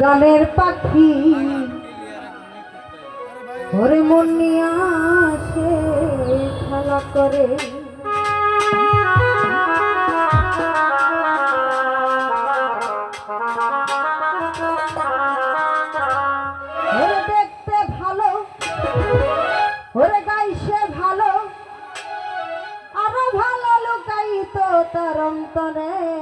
গানের পাখি। ঘরে মন আসে, খেলা করে। দেখতে ভালো, ওরে গাইছে ভালো। আরও ভালো লুকাইতো তার অন্তরে।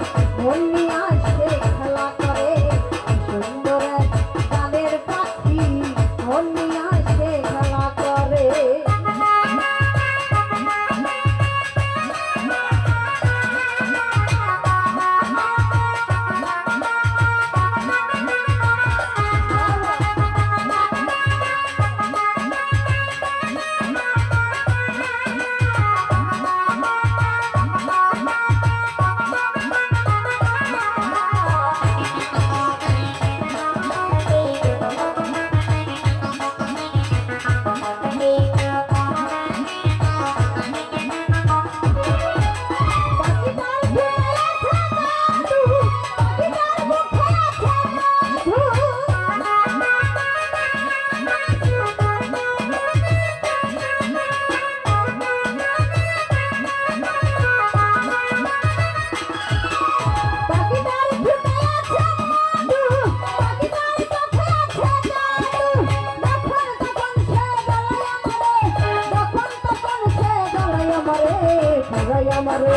জাগাই আমারে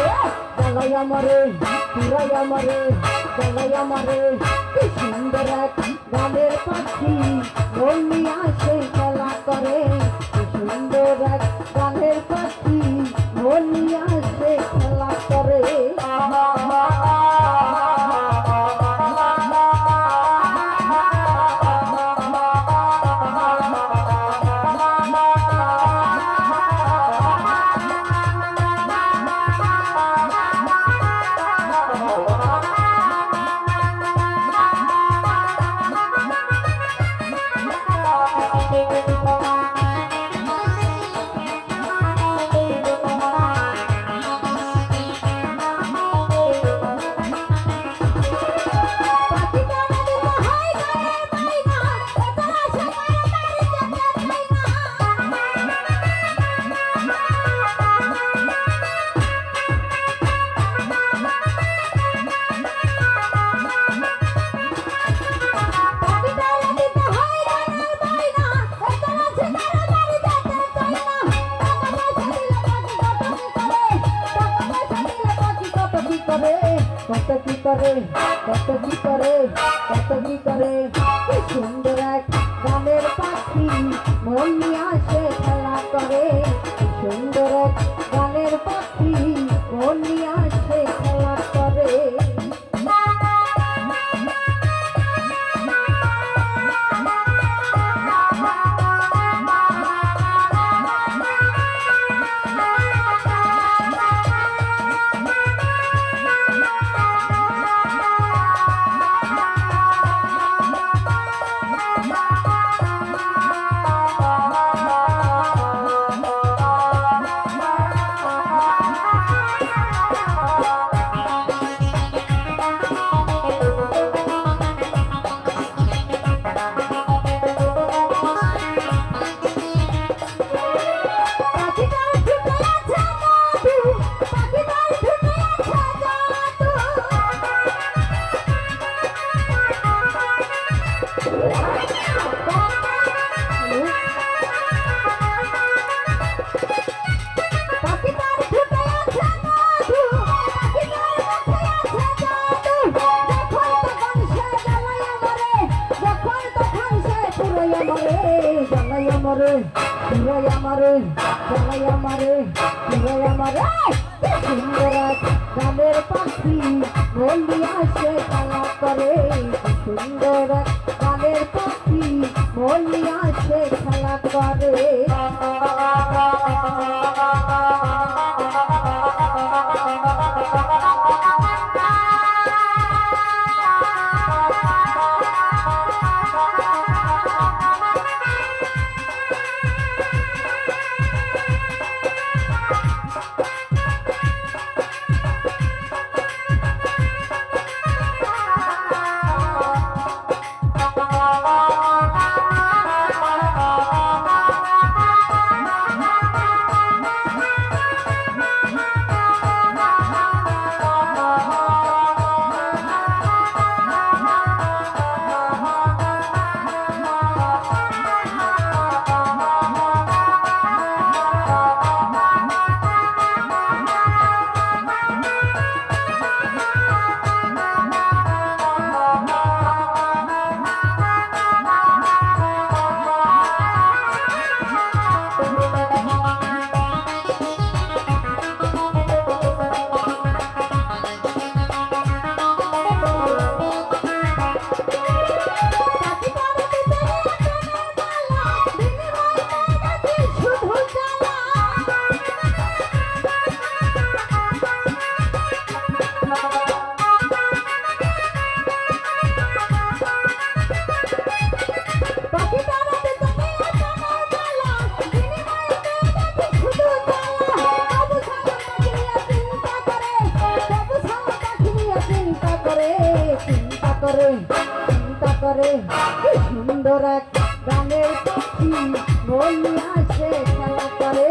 জাগাই আমারে পুরাই আমারে জাগাই আমারে কি সুন্দর এক গানের পাখি মন নিয়ে আসে খেলা করে। কি সুন্দর এক গানের করে কত কি করে কত কি করে সুন্দর এক গানের পাখি মল্লি আমারে ফিরাই আমারে ফেরাই আমারে ফিরাই আমারে। সুন্দরাজ গানের পাখি বলি আসে খেলা করে। সুন্দরাজ গানের পাখি বলি আসে খেলা করে। সুন্দর এক গানের পাখি বলি আসে খেলা করে